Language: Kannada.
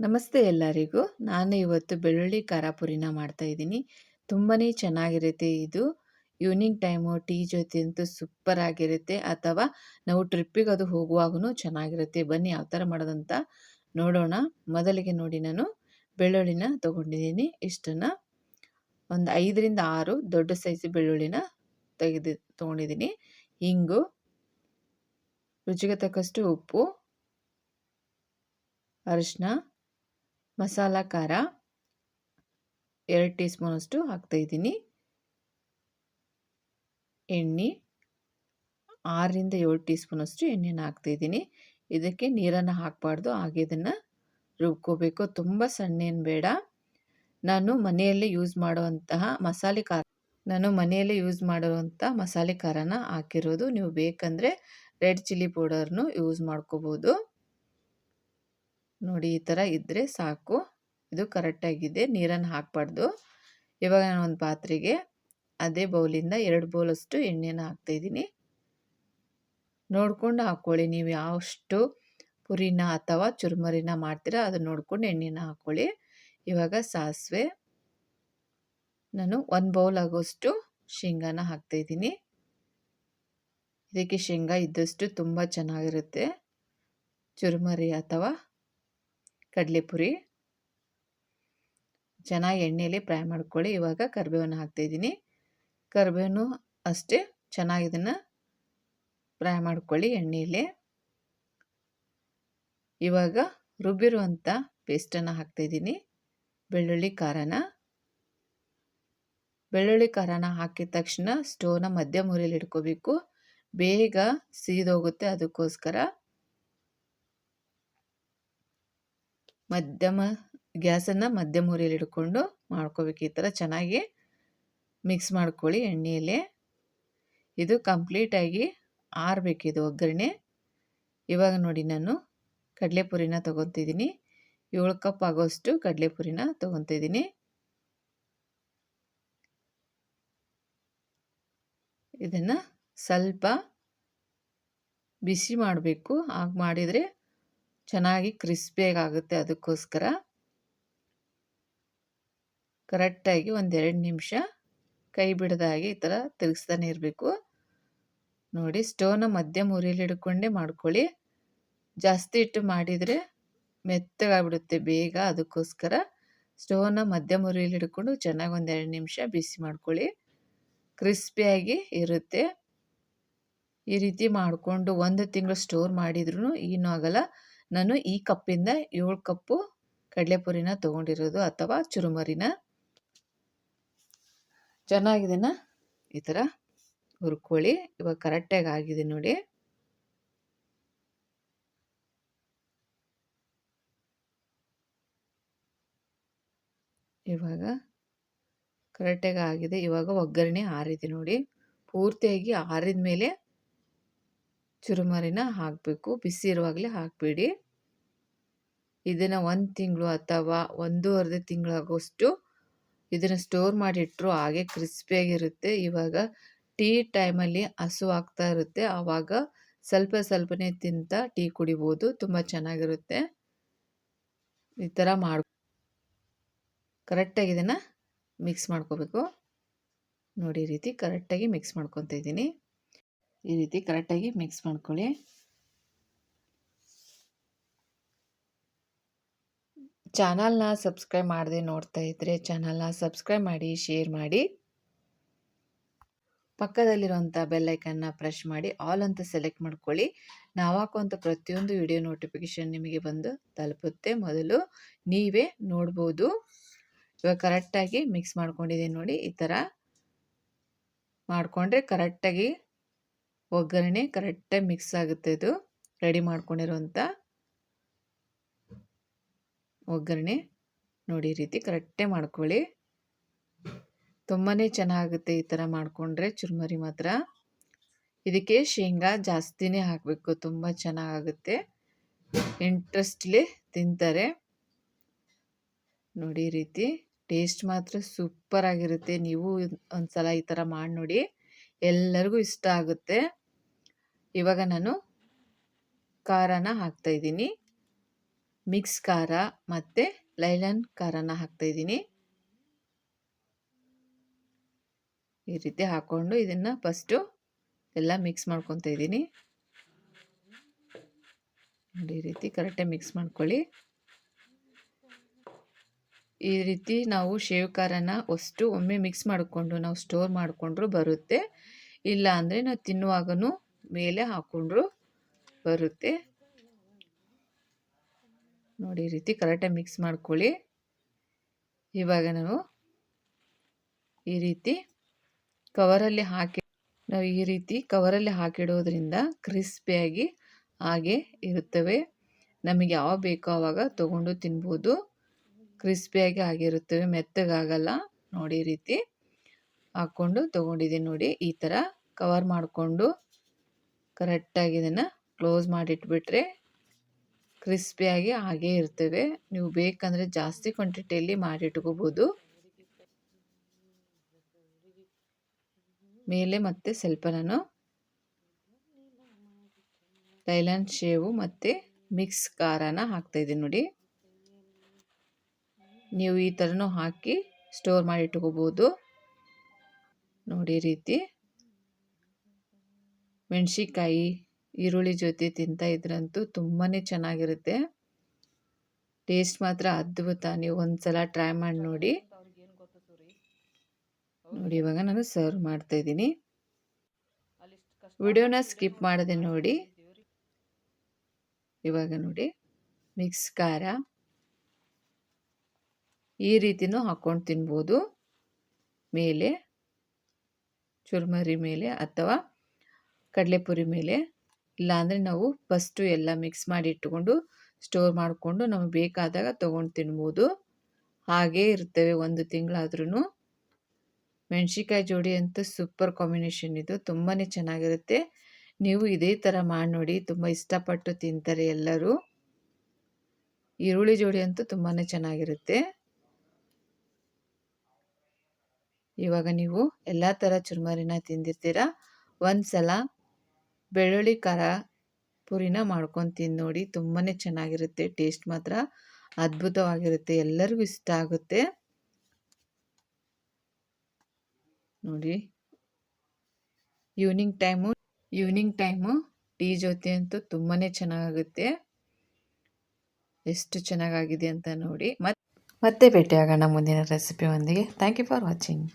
ನಮಸ್ತೆ ಎಲ್ಲರಿಗೂ. ನಾನು ಇವತ್ತು ಬೆಳ್ಳುಳ್ಳಿ ಖಾರ ಪುರಿನ ಮಾಡ್ತಾ ಇದ್ದೀನಿ. ತುಂಬಾ ಚೆನ್ನಾಗಿರುತ್ತೆ ಇದು. ಈವ್ನಿಂಗ್ ಟೈಮು, ಟೀ ಜೊತೆ ಅಂತೂ ಸೂಪರ್ ಆಗಿರುತ್ತೆ. ಅಥವಾ ನಾವು ಟ್ರಿಪ್ಪಿಗೆ ಅದು ಹೋಗುವಾಗೂ ಚೆನ್ನಾಗಿರುತ್ತೆ. ಬನ್ನಿ ಯಾವ ಥರ ಮಾಡೋದಂತ ನೋಡೋಣ. ಮೊದಲಿಗೆ ನೋಡಿ ನಾನು ಬೆಳ್ಳುಳ್ಳಿನ ತೊಗೊಂಡಿದ್ದೀನಿ. ಇಷ್ಟನ್ನು ಒಂದು ಐದರಿಂದ ಆರು ದೊಡ್ಡ ಸೈಜ್ ಬೆಳ್ಳುಳ್ಳಿನ ತೆಗೆದು ತೊಗೊಂಡಿದ್ದೀನಿ. ಹಿಂಗು ರುಚಿಗೆ ತಕ್ಕಷ್ಟು ಉಪ್ಪು ಅರಿಶಿನ ಮಸಾಲ ಖಾರ ಎರಡು ಟೀ ಸ್ಪೂನಷ್ಟು ಹಾಕ್ತಾಯಿದ್ದೀನಿ ಎಣ್ಣೆ ಆರರಿಂದ ಏಳು ಟೀ ಸ್ಪೂನಷ್ಟು ಎಣ್ಣೆನ ಹಾಕ್ತಾಯಿದ್ದೀನಿ ಇದಕ್ಕೆ ನೀರನ್ನು ಹಾಕಬಾರ್ದು, ಹಾಗೆ ಇದನ್ನು ರುಬ್ಕೋಬೇಕು. ತುಂಬ ಸಣ್ಣೇನು ಬೇಡ. ನಾನು ಮನೆಯಲ್ಲೇ ಯೂಸ್ ಮಾಡುವಂತಹ ಮಸಾಲೆ ಖಾರ, ನಾನು ಮನೆಯಲ್ಲೇ ಯೂಸ್ ಮಾಡುವಂಥ ಮಸಾಲೆ ಖಾರನ ಹಾಕಿರೋದು. ನೀವು ಬೇಕಂದರೆ ರೆಡ್ ಚಿಲ್ಲಿ ಪೌಡರ್ನು ಯೂಸ್ ಮಾಡ್ಕೋಬೋದು. ನೋಡಿ ಈ ಥರ ಇದ್ದರೆ ಸಾಕು. ಇದು ಕರೆಕ್ಟಾಗಿದೆ, ನೀರನ್ನು ಹಾಕಬಾರ್ದು. ಇವಾಗ ನಾನು ಒಂದು ಪಾತ್ರೆಗೆ ಅದೇ ಬೌಲಿಂದ ಎರಡು ಬೌಲಷ್ಟು ಎಣ್ಣೆನ ಹಾಕ್ತಾಯಿದ್ದೀನಿ ನೋಡ್ಕೊಂಡು ಹಾಕ್ಕೊಳ್ಳಿ, ನೀವು ಯಾವಷ್ಟು ಪುರಿನ ಅಥವಾ ಚುರುಮರಿನ ಮಾಡ್ತೀರಾ ಅದನ್ನು ನೋಡ್ಕೊಂಡು ಎಣ್ಣೆನ ಹಾಕ್ಕೊಳ್ಳಿ. ಇವಾಗ ಸಾಸಿವೆ, ನಾನು ಒಂದು ಬೌಲ್ ಆಗೋಷ್ಟು ಶೇಂಗಾನ ಹಾಕ್ತಾಯಿದ್ದೀನಿ ಇದಕ್ಕೆ ಶೇಂಗಾ ಇದ್ದಷ್ಟು ತುಂಬ ಚೆನ್ನಾಗಿರುತ್ತೆ. ಚುರುಮರಿ ಅಥವಾ ಕಡಲೆಪುರಿ. ಚೆನ್ನಾಗಿ ಎಣ್ಣೆಯಲ್ಲಿ ಫ್ರೈ ಮಾಡ್ಕೊಳ್ಳಿ. ಇವಾಗ ಕರಿಬೇವನ್ನು ಹಾಕ್ತಾಯಿದ್ದೀನಿ ಕರಿಬೇವನ್ನು ಅಷ್ಟೇ ಚೆನ್ನಾಗಿ ಇದನ್ನು ಫ್ರೈ ಮಾಡ್ಕೊಳ್ಳಿ ಎಣ್ಣೆಯಲ್ಲಿ ಇವಾಗ ರುಬ್ಬಿರುವಂಥ ಪೇಸ್ಟನ್ನು ಹಾಕ್ತಾಯಿದ್ದೀನಿ ಬೆಳ್ಳುಳ್ಳಿ ಖಾರನ. ಬೆಳ್ಳುಳ್ಳಿ ಖಾರನ ಹಾಕಿದ ತಕ್ಷಣ ಸ್ಟೋವ್ನ ಮಧ್ಯಮ ಉರಿಯಲ್ಲಿ ಇಟ್ಕೋಬೇಕು. ಬೇಗ ಸೀದೋಗುತ್ತೆ ಅದಕ್ಕೋಸ್ಕರ. ಮಧ್ಯಮ ಗ್ಯಾಸನ್ನು ಮಧ್ಯಮ ಉರಿಯಲ್ಲಿ ಇಟ್ಕೊಂಡು ಮಾಡ್ಕೋಬೇಕು. ಈ ಥರ ಚೆನ್ನಾಗಿ ಮಿಕ್ಸ್ ಮಾಡ್ಕೊಳ್ಳಿ ಎಣ್ಣೆಯಲ್ಲಿ. ಇದು ಕಂಪ್ಲೀಟಾಗಿ ಆರಬೇಕಿದು ಒಗ್ಗರಣೆ. ಇವಾಗ ನೋಡಿ ನಾನು ಕಡಲೆಪುರಿನ ತೊಗೊತಿದ್ದೀನಿ. ಏಳು ಕಪ್ ಆಗೋಷ್ಟು ಕಡಲೆಪುರಿನ ತೊಗೊತಿದ್ದೀನಿ. ಇದನ್ನು ಸ್ವಲ್ಪ ಬಿಸಿ ಮಾಡಬೇಕು. ಹಾಗೆ ಮಾಡಿದರೆ ಚೆನ್ನಾಗಿ ಕ್ರಿಸ್ಪಿಯಾಗುತ್ತೆ ಅದಕ್ಕೋಸ್ಕರ. ಕರೆಕ್ಟಾಗಿ ಒಂದೆರಡು ನಿಮಿಷ ಕೈ ಬಿಡದಾಗಿ ಈ ಥರ ತಿರುಗಿಸ್ತಾನೆ ಇರಬೇಕು. ನೋಡಿ ಸ್ಟೋವ್ನ ಮಧ್ಯಮ ಉರಿಯಲ್ಲಿ ಹಿಡ್ಕೊಂಡೇ ಮಾಡ್ಕೊಳ್ಳಿ. ಜಾಸ್ತಿ ಇಟ್ಟು ಮಾಡಿದರೆ ಮೆತ್ತಗಾಗ್ಬಿಡುತ್ತೆ ಬೇಗ ಅದಕ್ಕೋಸ್ಕರ. ಸ್ಟೋವ್ನ ಮಧ್ಯಮ ಉರಿಯಲ್ಲಿ ಹಿಡ್ಕೊಂಡು ಚೆನ್ನಾಗಿ ಒಂದೆರಡು ನಿಮಿಷ ಬಿಸಿ ಮಾಡ್ಕೊಳ್ಳಿ. ಕ್ರಿಸ್ಪಿಯಾಗಿ ಇರುತ್ತೆ. ಈ ರೀತಿ ಮಾಡಿಕೊಂಡು ಒಂದು ತಿಂಗಳು ಸ್ಟೋರ್ ಮಾಡಿದ್ರೂ ಏನೂ ಆಗಲ್ಲ. ನಾನು ಈ ಕಪ್ಪಿಂದ ಏಳು ಕಪ್ಪು ಕಡಲೆಪುರಿನ ತೊಗೊಂಡಿರೋದು ಅಥವಾ ಚುರುಮರಿನ? ಚೆನ್ನಾಗಿದೆನ? ಈ ಥರ ಹುರ್ಕೊಳ್ಳಿ. ಇವಾಗ ಕರೆಕ್ಟಾಗಿ ಆಗಿದೆ ನೋಡಿ. ಇವಾಗ ಕರೆಕ್ಟಾಗಿ ಆಗಿದೆ. ಇವಾಗ ಒಗ್ಗರಣೆ ಆರಿದೆ ನೋಡಿ. ಪೂರ್ತಿಯಾಗಿ ಆರಿದ ಮೇಲೆ ಚುರುಮರಿನ ಹಾಕಬೇಕು. ಬಿಸಿ ಇರುವಾಗಲೇ ಹಾಕಬೇಡಿ. ಇದನ್ನು ಒಂದು ತಿಂಗಳು ಅಥವಾ ಒಂದೂವರೆ ತಿಂಗಳಾಗೋಷ್ಟು ಇದನ್ನು ಸ್ಟೋರ್ ಮಾಡಿಟ್ಟರು ಹಾಗೆ ಕ್ರಿಸ್ಪಿಯಾಗಿರುತ್ತೆ. ಇವಾಗ ಟೀ ಟೈಮಲ್ಲಿ ಹಸು ಆಗ್ತಾ ಇರುತ್ತೆ. ಆವಾಗ ಸ್ವಲ್ಪ ಸ್ವಲ್ಪನೇ ತಿಂತ ಟೀ ಕುಡಿಬೋದು. ತುಂಬ ಚೆನ್ನಾಗಿರುತ್ತೆ. ಈ ಥರ ಮಾಡಿ ಕರೆಕ್ಟಾಗಿ ಇದನ್ನು ಮಿಕ್ಸ್ ಮಾಡ್ಕೋಬೇಕು. ನೋಡಿ ರೀತಿ ಕರೆಕ್ಟಾಗಿ ಮಿಕ್ಸ್ ಮಾಡ್ಕೊತಾ ಇದ್ದೀನಿ. ಈ ರೀತಿ ಕರೆಕ್ಟಾಗಿ ಮಿಕ್ಸ್ ಮಾಡ್ಕೊಳ್ಳಿ. ಚಾನಲ್ನ ಸಬ್ಸ್ಕ್ರೈಬ್ ಮಾಡದೆ ನೋಡ್ತಾ ಇದ್ದರೆ ಚಾನಲ್ನ ಸಬ್ಸ್ಕ್ರೈಬ್ ಮಾಡಿ, ಶೇರ್ ಮಾಡಿ. ಪಕ್ಕದಲ್ಲಿರುವಂಥ ಬೆಲ್ಲೈಕನ್ನ ಪ್ರೆಶ್ ಮಾಡಿ, ಆಲ್ ಅಂತ ಸೆಲೆಕ್ಟ್ ಮಾಡ್ಕೊಳ್ಳಿ. ನಾವು ಹಾಕುವಂಥ ಪ್ರತಿಯೊಂದು ವಿಡಿಯೋ ನೋಟಿಫಿಕೇಷನ್ ನಿಮಗೆ ಬಂದು ತಲುಪುತ್ತೆ. ಮೊದಲು ನೀವೇ ನೋಡ್ಬೋದು. ಇವಾಗ ಕರೆಕ್ಟಾಗಿ ಮಿಕ್ಸ್ ಮಾಡ್ಕೊಂಡಿದ್ದೀನಿ ನೋಡಿ, ಈ ಥರ ಮಾಡಿಕೊಂಡ್ರೆ ಕರೆಕ್ಟಾಗಿ ಒಗ್ಗರಣೆ ಕರೆಕ್ಟಾಗಿ ಮಿಕ್ಸ್ ಆಗುತ್ತೆ ಇದು. ರೆಡಿ ಮಾಡ್ಕೊಂಡಿರೋಂಥ ಒಗ್ಗರಣೆ ನೋಡಿ ರೀತಿ ಕರೆಕ್ಟೇ ಮಾಡ್ಕೊಳ್ಳಿ. ತುಂಬಾ ಚೆನ್ನಾಗುತ್ತೆ ಈ ಥರ ಮಾಡಿಕೊಂಡ್ರೆ ಚುರುಮರಿ ಮಾತ್ರ. ಇದಕ್ಕೆ ಶೇಂಗಾ ಜಾಸ್ತಿನೇ ಹಾಕಬೇಕು, ತುಂಬ ಚೆನ್ನಾಗುತ್ತೆ ಇಂಟ್ರೆಸ್ಟ್ಲಿ ತಿಂತಾರೆ. ನೋಡಿ ರೀತಿ ಟೇಸ್ಟ್ ಮಾತ್ರ ಸೂಪರ್ ಆಗಿರುತ್ತೆ. ನೀವು ಒಂದು ಸಲ ಈ ಥರ ಮಾಡಿ ನೋಡಿ, ಎಲ್ಲರಿಗೂ ಇಷ್ಟ ಆಗುತ್ತೆ. ಇವಾಗ ನಾನು ಖಾರನ ಹಾಕ್ತಾಯಿದ್ದೀನಿ ಮಿಕ್ಸ್ ಖಾರ ಮತ್ತು ಲೈಲನ್ ಖಾರನ ಹಾಕ್ತಾಯಿದ್ದೀನಿ ಈ ರೀತಿ ಹಾಕ್ಕೊಂಡು ಇದನ್ನು ಫಸ್ಟು ಎಲ್ಲ ಮಿಕ್ಸ್ ಮಾಡ್ಕೊತಾ ಇದ್ದೀನಿ. ಈ ರೀತಿ ಕರೆಕ್ಟಾಗಿ ಮಿಕ್ಸ್ ಮಾಡ್ಕೊಳ್ಳಿ. ಈ ರೀತಿ ನಾವು ಶೇವ್ ಖಾರನ ಅಷ್ಟು ಒಮ್ಮೆ ಮಿಕ್ಸ್ ಮಾಡಿಕೊಂಡು ನಾವು ಸ್ಟೋರ್ ಮಾಡಿಕೊಂಡ್ರೂ ಬರುತ್ತೆ. ಇಲ್ಲ ಅಂದರೆ ನಾವು ತಿನ್ನುವಾಗನೂ ಮೇಲೆ ಹಾಕ್ಕೊಂಡ್ರೂ ಬರುತ್ತೆ. ನೋಡಿ ರೀತಿ ಕರೆಕ್ಟಾಗಿ ಮಿಕ್ಸ್ ಮಾಡ್ಕೊಳ್ಳಿ. ಇವಾಗ ನಾವು ಈ ರೀತಿ ಕವರಲ್ಲಿ ಹಾಕಿ, ನಾವು ಈ ರೀತಿ ಕವರಲ್ಲಿ ಹಾಕಿಡೋದ್ರಿಂದ ಕ್ರಿಸ್ಪಿಯಾಗಿ ಹಾಗೆ ಇರುತ್ತವೆ. ನಮಗೆ ಯಾವ ಬೇಕೋ ಆವಾಗ ತೊಗೊಂಡು ತಿನ್ಬೋದು. ಕ್ರಿಸ್ಪಿಯಾಗಿ ಆಗಿರುತ್ತವೆ, ಮೆತ್ತಗಾಗಲ್ಲ. ನೋಡಿ ಈ ರೀತಿ ಹಾಕ್ಕೊಂಡು ತೊಗೊಂಡಿದ್ದೀನಿ ನೋಡಿ. ಈ ಥರ ಕವರ್ ಮಾಡಿಕೊಂಡು ಕರೆಕ್ಟಾಗಿ ಇದನ್ನು ಕ್ಲೋಸ್ ಮಾಡಿಟ್ಬಿಟ್ರೆ ಕ್ರಿಸ್ಪಿಯಾಗಿ ಹಾಗೇ ಇರ್ತವೆ. ನೀವು ಬೇಕಂದರೆ ಜಾಸ್ತಿ ಕ್ವಾಂಟಿಟಿಯಲ್ಲಿ ಮಾಡಿಟ್ಕೋಬೋದು ಮೇಲೆ ಮತ್ತೆ ಸ್ವಲ್ಪ ನಾನು ಥೈಲ್ಯಾಂಡ್ ಶೇವು ಮತ್ತು ಮಿಕ್ಸ್ ಖಾರನ ಹಾಕ್ತಾಯಿದ್ದೀನಿ ನೋಡಿ. ನೀವು ಈ ಥರನೂ ಹಾಕಿ ಸ್ಟೋರ್ ಮಾಡಿ ಇಟ್ಕೋಬೋದು. ನೋಡಿ ರೀತಿ. ಮೆಣಸಿಕಾಯಿ ಈರುಳ್ಳಿ ಜೊತೆ ತಿಂತಾ ಇದ್ರಂತೂ ತುಂಬಾ ಚೆನ್ನಾಗಿರುತ್ತೆ. ಟೇಸ್ಟ್ ಮಾತ್ರ ಅದ್ಭುತ. ನೀವು ಒಂದ್ಸಲ ಟ್ರೈ ಮಾಡಿ ನೋಡಿ. ನೋಡಿ, ಇವಾಗ ನಾನು ಸರ್ವ್ ಮಾಡ್ತಾ ಇದ್ದೀನಿ. ವಿಡಿಯೋನ ಸ್ಕಿಪ್ ಮಾಡದೆ ನೋಡಿ. ಇವಾಗ ನೋಡಿ, ಮಿಕ್ಸ್ ಖಾರ. ಈ ರೀತಿನೂ ಹಾಕ್ಕೊಂಡು ತಿನ್ಬೋದು. ಮೇಲೆ, ಚುರ್ಮರಿ ಮೇಲೆ ಅಥವಾ ಕಡಲೆಪುರಿ ಮೇಲೆ. ಇಲ್ಲಾಂದರೆ ನಾವು ಫಸ್ಟು ಎಲ್ಲ ಮಿಕ್ಸ್ ಮಾಡಿ ಇಟ್ಟುಕೊಂಡು ಸ್ಟೋರ್ ಮಾಡಿಕೊಂಡು ನಮಗೆ ಬೇಕಾದಾಗ ತೊಗೊಂಡು ತಿನ್ಬೋದು. ಹಾಗೇ ಇರ್ತವೆ ಒಂದು ತಿಂಗಳಾದ್ರೂ ಮೆಣಸಿಕಾಯಿ ಜೋಡಿ ಅಂತೂ ಸೂಪರ್ ಕಾಂಬಿನೇಷನ್ ಇದು ತುಂಬಾ ಚೆನ್ನಾಗಿರುತ್ತೆ. ನೀವು ಇದೇ ಥರ ಮಾಡಿ ನೋಡಿ, ತುಂಬ ಇಷ್ಟಪಟ್ಟು ತಿಂತಾರೆ ಎಲ್ಲರೂ. ಈರುಳ್ಳಿ ಜೋಡಿ ಅಂತೂ ತುಂಬಾ ಚೆನ್ನಾಗಿರುತ್ತೆ. ಇವಾಗ ನೀವು ಎಲ್ಲ ಥರ ಚುರುಮರಿನ ತಿಂದಿರ್ತೀರ? ಒಂದು ಸಲ ಬೆಳ್ಳುಳ್ಳಿ ಖಾರ ಪುರಿನ ಮಾಡ್ಕೊಂಡು ತಿಂದು ನೋಡಿ. ತುಂಬಾ ಚೆನ್ನಾಗಿರುತ್ತೆ. ಟೇಸ್ಟ್ ಮಾತ್ರ ಅದ್ಭುತವಾಗಿರುತ್ತೆ. ಎಲ್ಲರಿಗೂ ಇಷ್ಟ ಆಗುತ್ತೆ. ನೋಡಿ. Evening time evening time tea ಜೊತೆ ಅಂತೂ ತುಂಬಾ ಚೆನ್ನಾಗುತ್ತೆ ಎಷ್ಟು ಚೆನ್ನಾಗಾಗಿದೆ ಅಂತ ನೋಡಿ. ಮತ್ತೆ ಭೇಟಿಯಾಗೋಣ ಮುಂದಿನ ರೆಸಿಪಿ ಒಂದಿಗೆ ಥ್ಯಾಂಕ್ ಯು ಫಾರ್ ವಾಚಿಂಗ್